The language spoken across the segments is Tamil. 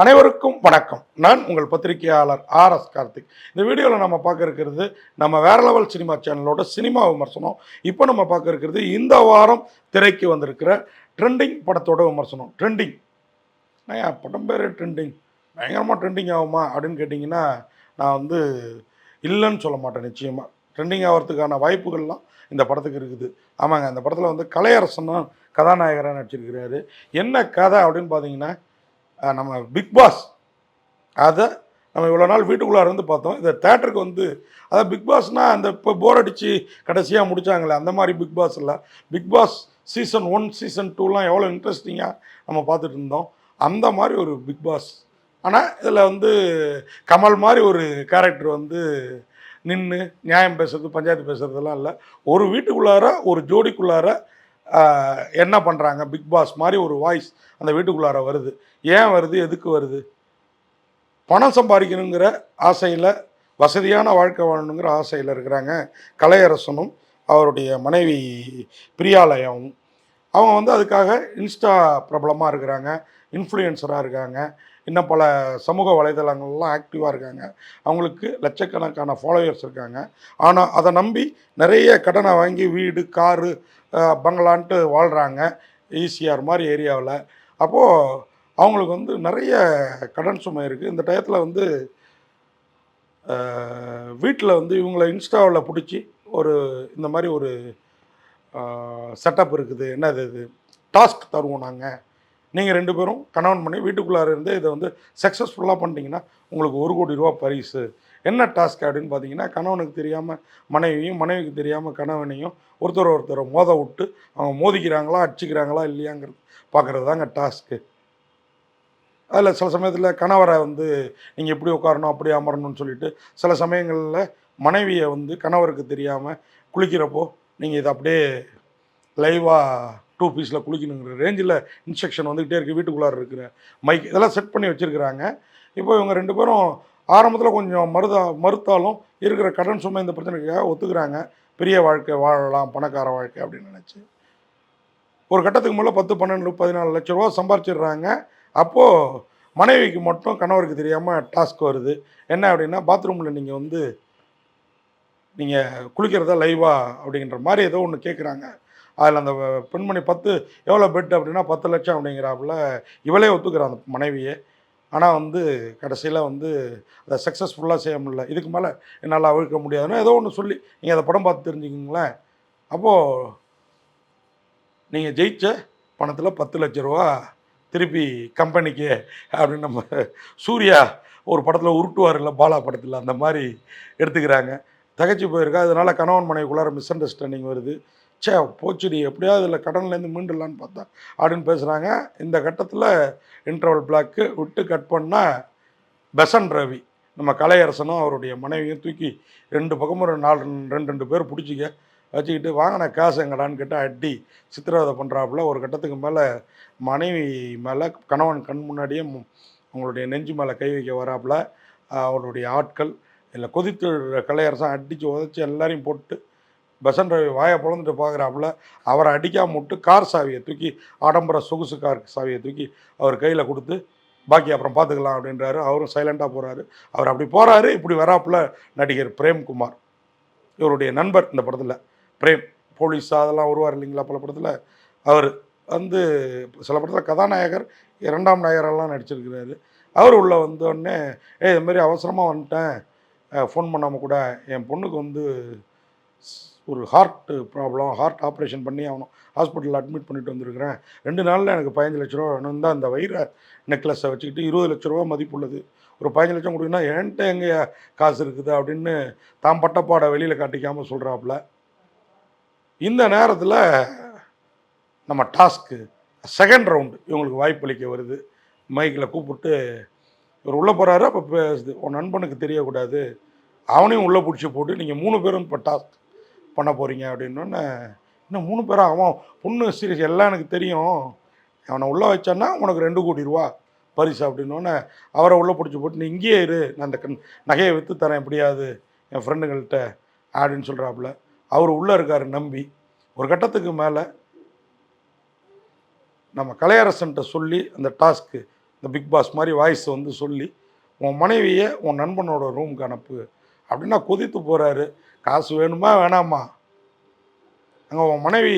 அனைவருக்கும் வணக்கம். நான் உங்கள் பத்திரிகையாளர் ஆர் எஸ் கார்த்திக். இந்த வீடியோவில் நம்ம பார்க்க இருக்கிறது நம்ம வேற லெவல் சினிமா சேனலோட சினிமா விமர்சனம். இப்போ நம்ம பார்க்க இருக்கிறது இந்த வாரம் திரைக்கு வந்திருக்கிற ட்ரெண்டிங் படத்தோட விமர்சனம். ட்ரெண்டிங். நான் படம் பேர் ட்ரெண்டிங்? பயங்கரமாக ட்ரெண்டிங் ஆகுமா அப்படின்னு கேட்டிங்கன்னா நான் வந்து இல்லைன்னு சொல்ல மாட்டேன் நிச்சயமாக ட்ரெண்டிங் ஆகிறதுக்கான வாய்ப்புகள்லாம் இந்த படத்துக்கு இருக்குது. ஆமாங்க அந்த படத்தில் வந்து கலையரசன் கதாநாயகராக நடிச்சிருக்கிறாரு. என்ன கதை அப்படின்னு பார்த்தீங்கன்னா நம்ம பிக் பாஸ் அதை நம்ம இவ்வளோ நாள் வீட்டுக்குள்ளார இருந்து பார்த்தோம். இந்த தேட்டருக்கு வந்து அதாவது பிக் பாஸ்னால் அந்த இப்போ போர் அடித்து கடைசியாக முடித்தாங்களே அந்த மாதிரி பிக் பாஸ் இல்லை. Bigg Boss season one season டூலாம் எவ்வளோ இன்ட்ரெஸ்டிங்காக நம்ம பார்த்துட்டு இருந்தோம். அந்த மாதிரி ஒரு பிக் பாஸ் ஆனால் இதில் வந்து கமல் மாதிரி ஒரு கேரக்டர் வந்து நின்று நியாயம் பேசுறது பஞ்சாயத்து பேசுகிறதுலாம் இல்லை. ஒரு வீட்டுக்குள்ளார ஒரு ஜோடிக்குள்ளார என்ன பண்ணுறாங்க பிக் பாஸ் மாதிரி ஒரு வாய்ஸ் அந்த வீட்டுக்குள்ளார வருது. ஏன் வருது? எதுக்கு வருது? பணம் சம்பாதிக்கணுங்கிற ஆசையில் வசதியான வாழ்க்கை வாழணுங்கிற ஆசையில் இருக்கிறாங்க கலையரசனும் அவருடைய மனைவி பிரியாலயாவும். அவங்க வந்து அதுக்காக இன்ஸ்டா பிரபலமாக இருக்கிறாங்க இன்ஃப்ளூயன்சராக இருக்காங்க. இன்னும் பல சமூக வலைதளங்கள்லாம் ஆக்டிவாக இருக்காங்க. அவங்களுக்கு லட்சக்கணக்கான ஃபாலோயர்ஸ் இருக்காங்க. ஆனால் அதை நம்பி நிறைய கடனை வாங்கி வீடு காரு பங்களான்ட்டு வாழ்கிறாங்க ஈசிஆர் மாதிரி ஏரியாவில். அப்போது அவங்களுக்கு வந்து நிறைய கடன் சுமை இருக்குது இந்த டயத்தில் வந்து வீட்டில் வந்து இவங்களை இன்ஸ்டாவில் பிடிச்சி ஒரு இந்த மாதிரி ஒரு செட்டப் இருக்குது. என்னது இது? டாஸ்க் தருவோம் நாங்கள் நீங்கள் ரெண்டு பேரும் கணவன் பண்ணி வீட்டுக்குள்ளார இருந்து இதை வந்து சக்ஸஸ்ஃபுல்லாக பண்ணிட்டீங்கன்னா உங்களுக்கு ஒரு கோடி ரூபா பரிசு. என்ன டாஸ்க் அப்படின்னு பார்த்தீங்கன்னா கணவனுக்கு தெரியாமல் மனைவியும் மனைவிக்கு தெரியாமல் கணவனையும் ஒருத்தர் ஒருத்தரை மோத விட்டு அவங்க மோதிக்கிறாங்களா அடிச்சுக்கிறாங்களா இல்லையாங்கிறது பார்க்குறது தாங்க டாஸ்க்கு அதில் சில சமயத்தில் கணவரை வந்து நீங்கள் இப்படி உட்காரணும் அப்படி அமரணும்னு சொல்லிட்டு சில சமயங்களில் மனைவியை வந்து கணவருக்கு தெரியாமல் குளிக்கிறப்போ நீங்கள் இதை அப்படியே லைவாக டூ பீஸில் குளிக்கணுங்கிற ரேஞ்சில் இன்ஸ்ட்ரக்ஷன் வந்துக்கிட்டே இருக்குது வீட்டுக்குள்ளார இருக்கிற மைக் இதெல்லாம் செட் பண்ணி வச்சுருக்கிறாங்க. இப்போ இவங்க ரெண்டு பேரும் ஆரம்பத்தில் கொஞ்சம் மறுதா மறுத்தாலும் இருக்கிற கடன் சுமை இந்த பிரச்சனைக்காக ஒத்துக்கிறாங்க. பெரிய வாழ்க்கை வாழலாம் பணக்கார வாழ்க்கை அப்படின்னு நினச்சி. ஒரு கட்டத்துக்கு மேலே பத்து பன்னெண்டு பதினாலு லட்ச ரூபா சம்பாரிச்சிடுறாங்க. அப்போது மனைவிக்கு மட்டும் கணவருக்கு தெரியாமல் டாஸ்க் வருது. என்ன அப்படின்னா பாத்ரூமில் நீங்கள் வந்து நீங்கள் குளிக்கிறதா லைவா அப்படிங்கிற மாதிரி ஏதோ ஒன்று கேட்குறாங்க அதில் அந்த பெண்மணி பத்து எவ்வளோ பெட் அப்படின்னா பத்து லட்சம் அப்படிங்கிறாப்புல இவளே ஒத்துக்கிறா அந்த மனைவியே. ஆனால் வந்து கடைசியில் வந்து அதை சக்ஸஸ்ஃபுல்லாக செய்ய முடியல. இதுக்கு மேலே என்னால் அவிழ்க்க முடியாதுன்னு ஏதோ ஒன்று சொல்லி நீங்கள் அதை படம் பார்த்து தெரிஞ்சுக்கிங்களேன். அப்போது நீங்கள் ஜெயிச்ச பணத்தில் பத்து லட்ச ரூபா திருப்பி கம்பெனிக்கு அப்படின்னு நம்ம சூர்யா ஒரு படத்தில் உருட்டுவார் இல்லை பாலா படத்தில் அந்த மாதிரி எடுத்துக்கிறாங்க. தகச்சு போயிருக்கா. அதனால் கணவன் மனைவிக்குள்ளார மிஸ் அண்டர்ஸ்டாண்டிங் வருது. ச்சே போச்சுடி எப்படியாவது இதில் கடன்லேருந்து மீண்டுடலான்னு பார்த்தா அப்படின்னு பேசுகிறாங்க இந்த கட்டத்தில் இன்டர்வல் பிளாக்கு விட்டு கட் பண்ணால் பெசன் ரவி நம்ம கலையரசனும் அவருடைய மனைவியும் தூக்கி ரெண்டு பக்கமும் ஒரு நாலு ரெண்டு ரெண்டு பேர் பிடிச்சிக்க வச்சுக்கிட்டு வாங்கின காசு எங்கடான்னு கேட்டால் அடி சித்திரவதை பண்ணுறாப்புல ஒரு கட்டத்துக்கு மேலே மனைவி மேலே கணவன் கண் முன்னாடியே அவங்களுடைய நெஞ்சு மேலே கை வைக்க வராப்புல அவருடைய ஆட்கள் இல்லை கொதித்து கலையரசன் அடித்து உதச்சி எல்லாரையும் போட்டு பெசன் ரவி வாயை பிளந்துட்டு பார்க்குறாப்புல அவரை அடிக்காம விட்டு கார் சாவியை தூக்கி ஆடம்பர சொகுசு கார் சாவியை தூக்கி அவர் கையில் கொடுத்து பாக்கி அப்புறம் பார்த்துக்கலாம் அப்படின்றாரு. அவரும் சைலண்ட்டாக போகிறாரு அவர் அப்படி போகிறாரு இப்படி வராப்புல நடிகர் பிரேம்குமார். இவருடைய நண்பர் இந்த படத்தில். பிரேம் போலீஸ் அதெல்லாம் வருவார் இல்லைங்களா பல படத்தில். அவர் வந்து சில படத்தில் கதாநாயகர் இரண்டாம் நாயகரெல்லாம் நடிச்சிருக்கிறாரு. அவர் உள்ளே வந்தோடனே ஏ இதுமாரி அவசரமாக வந்துட்டேன். ஃபோன் பண்ணாமல் கூட என் பொண்ணுக்கு வந்து ஒரு ஹார்ட் ப்ராப்ளம் ஹார்ட் ஆப்ரேஷன் பண்ணி ஆகணும் ஹாஸ்பிட்டலில் அட்மிட் பண்ணிட்டு வந்திருக்கிறேன். ரெண்டு நாளில் எனக்கு பதினஞ்சு லட்ச ரூபா வேணும். தான் அந்த வைர நெக்லஸை வச்சுக்கிட்டு இருபது லட்ச ரூபா மதிப்புள்ளது. ஒரு பதினஞ்சு லட்சம் கொடுக்குன்னா என்கிட்ட எங்கே காசு இருக்குது? அப்படின்னு தான் பட்டப்பாடை வெளியில் காட்டிக்காமல் சொல்கிறாப்புல இந்த நேரத்தில் நம்ம டாஸ்க்கு செகண்ட் ரவுண்டு இவங்களுக்கு வாய்ப்பளிக்க வருது. மைக்கில் கூப்பிட்டு இவர் உள்ளே போகிறாரு அப்போ பேசுது. உன் நண்பனுக்கு தெரியக்கூடாது. அவனையும் உள்ளே பிடிச்சி போட்டு நீங்கள் மூணு பேரும் இப்போ டாஸ்க் பண்ண போகிறீங்க அப்படின்னோடனே இன்னும் மூணு பேரும் அவன் பொண்ணு சீரியஸ் எல்லாம் எனக்கு தெரியும். அவனை உள்ளே வச்சான்னா உனக்கு ரெண்டு கோடி ரூபா பரிசு அப்படின்னோடனே அவரை உள்ளே பிடிச்சி போட்டு நீ இங்கேயே இரு. நான் அந்த கண் நகையை விற்று தரேன் எப்படியாவது என் ஃப்ரெண்டுங்கள்கிட்ட அப்படின்னு சொல்கிறாப்புல அவர் உள்ளே இருக்கார் நம்பி. ஒரு கட்டத்துக்கு மேலே நம்ம கலையரசன்ட்ட சொல்லி அந்த டாஸ்க்கு இந்த பிக் பாஸ் மாதிரி வாய்ஸ் வந்து சொல்லி உன் மனைவியை உன் நண்பனோட ரூமுக்கு அனுப்பு அப்படின்னா கொதித்து போகிறாரு காசு வேணுமா வேணாமா? அங்கே உன் மனைவி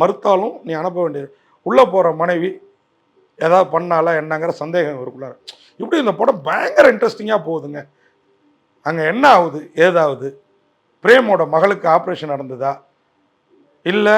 மறுத்தாலும் நீ அனுப்ப வேண்டியது. உள்ளே போகிற மனைவி ஏதாவது பண்ணாலா என்னங்கிற சந்தேகம் இருக்குள்ளார இப்படி இந்த படம் பயங்கர இன்ட்ரெஸ்டிங்காக போகுதுங்க. அங்கே என்ன ஆகுது ஏதாவது? பிரேமோட மகளுக்கு ஆப்ரேஷன் நடந்ததா? இல்லை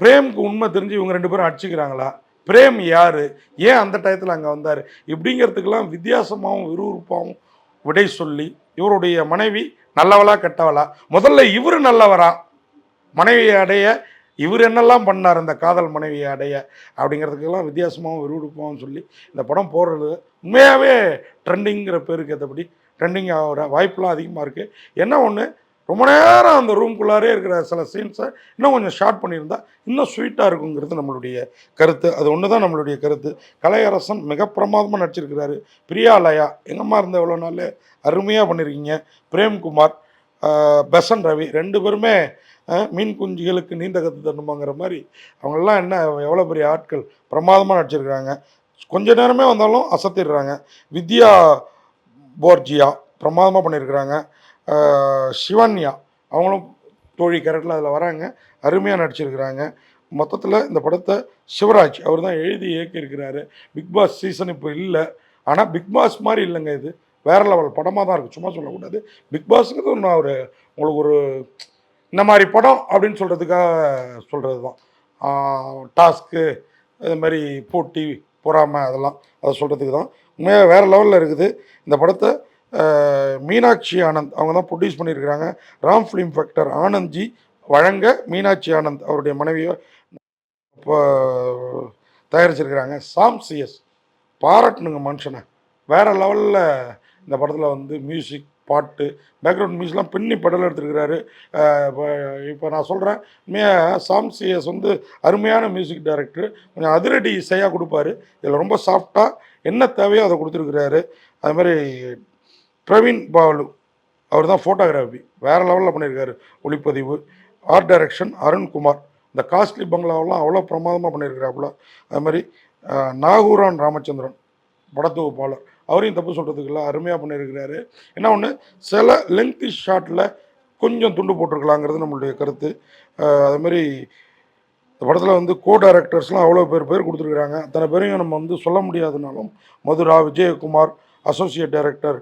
பிரேமுக்கு உண்மை தெரிஞ்சு இவங்க ரெண்டு பேரும் அடிச்சுக்கிறாங்களா? பிரேம் யார்? ஏன் அந்த டயத்தில் அங்கே வந்தார்? இப்படிங்கிறதுக்கெல்லாம் வித்தியாசமாகவும் விறுவிறுப்பாகவும் விடை சொல்லி இவருடைய மனைவி நல்லவளா கெட்டவளா? முதல்ல இவர் நல்லவரா? மனைவியை அடைய இவர் என்னெல்லாம் பண்ணார் இந்த காதல் மனைவியை அடைய அப்படிங்கிறதுக்கெல்லாம் வித்தியாசமாகவும் விறுவிறுப்பாகவும் சொல்லி இந்த படம் போடுறது உண்மையாகவே ட்ரெண்டிங்கிற பேருக்கு ஏற்றபடி ட்ரெண்டிங் ஆகிற வாய்ப்பெலாம் அதிகமாக இருக்குது என்ன ஒன்று ரொம்ப நேரம் அந்த ரூம்குள்ளாரே இருக்கிற சில சீன்ஸை இன்னும் கொஞ்சம் ஷார்ட் பண்ணியிருந்தா இன்னும் ஸ்வீட்டாக இருக்குங்கிறது நம்மளுடைய கருத்து. அது ஒன்று தான் நம்மளுடைய கருத்து. கலையரசன் மிக பிரமாதமாக நடிச்சிருக்கிறாரு. பிரியா லயா எங்கம்மா இருந்த எவ்வளோ நாள்? அருமையாக பண்ணியிருக்கீங்க பிரேம்குமார் பெசன் ரவி ரெண்டு பேருமே மீன் குஞ்சுகளுக்கு நீந்த கற்று தரணுமாங்கிற மாதிரி அவங்கெல்லாம் என்ன எவ்வளோ பெரிய ஆட்கள். பிரமாதமாக நடிச்சிருக்கிறாங்க. கொஞ்ச நேரமே வந்தாலும் அசத்திடுறாங்க. வித்யா போர்ஜியா பிரமாதமாக பண்ணியிருக்கிறாங்க சிவன்யா. அவங்களும் தோழி கேரக்டரில் அதில் வராங்க. அருமையாக நடிச்சிருக்கிறாங்க. மொத்தத்தில் இந்த படத்தை சிவராஜ் அவர் தான் எழுதி இயக்கியிருக்கிறாரு. பிக் பாஸ் சீசன் இப்போ இல்லை. ஆனால் பிக் பாஸ் மாதிரி இல்லைங்க இது. வேறு லெவல் படமாக தான் இருக்குது சும்மா சொல்லக்கூடாது. பிக் பாஸுங்கிறது ஒன்று ஒரு உங்களுக்கு ஒரு இந்த மாதிரி படம் அப்படின்னு சொல்கிறதுக்காக சொல்கிறது தான் டாஸ்க்கு இது மாதிரி போட்டி பொறாமை அதெல்லாம் அதை சொல்கிறதுக்கு தான் உண்மையாக வேறு லெவலில் இருக்குது. இந்த படத்தை மீனாட்சி ஆனந்த் அவங்க தான் ப்ரொடியூஸ் பண்ணியிருக்கிறாங்க. ராம் ஃபிலிம் ஃபேக்டர் ஆனந்த்ஜி வழங்க மீனாட்சி ஆனந்த் அவருடைய மனைவியை இப்போ தயாரிச்சிருக்கிறாங்க. சாம் சிஎஸ் பாராட்டணுங்க மனுஷனை. வேறு லெவலில் இந்த படத்தில் வந்து மியூசிக் பாட்டு பேக்ரவுண்ட் மியூசிக்லாம் பின்னி படல் எடுத்துருக்கிறாரு. இப்போ இப்போ நான் சொல்கிறேன் மே சாம் சிஎஸ் வந்து அருமையான மியூசிக் டைரக்டர் கொஞ்சம் அதிரடி இசையாக கொடுப்பாரு. இதில் ரொம்ப சாஃப்டாக என்ன தேவையோ அதை கொடுத்துருக்குறாரு. அது மாதிரி பிரவீன் பாலு அவர் தான் ஃபோட்டோகிராஃபி வேறு லெவலில் பண்ணியிருக்காரு. ஒளிப்பதிவு ஆர்ட் டைரக்ஷன் அருண்குமார். இந்த காஸ்ட்லி பங்களாவெல்லாம் அவ்வளோ பிரமாதமாக பண்ணியிருக்கிறாப்புல. அது மாதிரி நாகூரான் ராமச்சந்திரன் படத்தொகுப்பாளர் அவரையும் தப்பு சொல்கிறதுக்கு இல்லை அருமையாக பண்ணியிருக்கிறாரு. என்ன ஒன்று சில லெங்க்தி ஷாட்டில் கொஞ்சம் துண்டு போட்டிருக்கலாங்கிறது நம்மளுடைய கருத்து. அதுமாரி அது மாதிரி இந்த படத்தில் வந்து கோ டைரக்டர்ஸ்லாம் அவ்வளோ பேர் பேர் கொடுத்துருக்குறாங்க. அத்தனை பேரையும் நம்ம வந்து சொல்ல முடியாதுனாலும் Madhura Vijayakumar associate director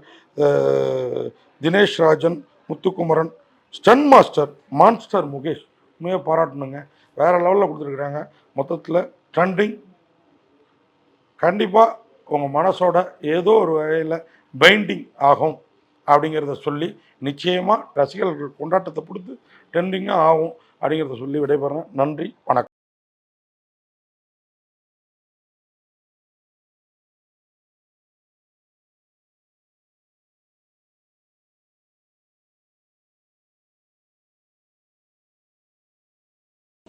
Dinesh Rajan Muthukumaran stunt master monster Mukesh உண்மையாக பாராட்டணுங்க. வேறு லெவலில் கொடுத்துருக்குறாங்க. மொத்தத்தில் ட்ரெண்டிங் கண்டிப்பாக உங்கள் மனசோட ஏதோ ஒரு வகையில் பைண்டிங் ஆகும் அப்படிங்கிறத சொல்லி நிச்சயமாக ரசிகர்கள் கொண்டாட்டத்தை கொடுத்து ட்ரெண்டிங்காக ஆகும் அப்படிங்கிறத சொல்லி விடைபெறேன். நன்றி. வணக்கம்.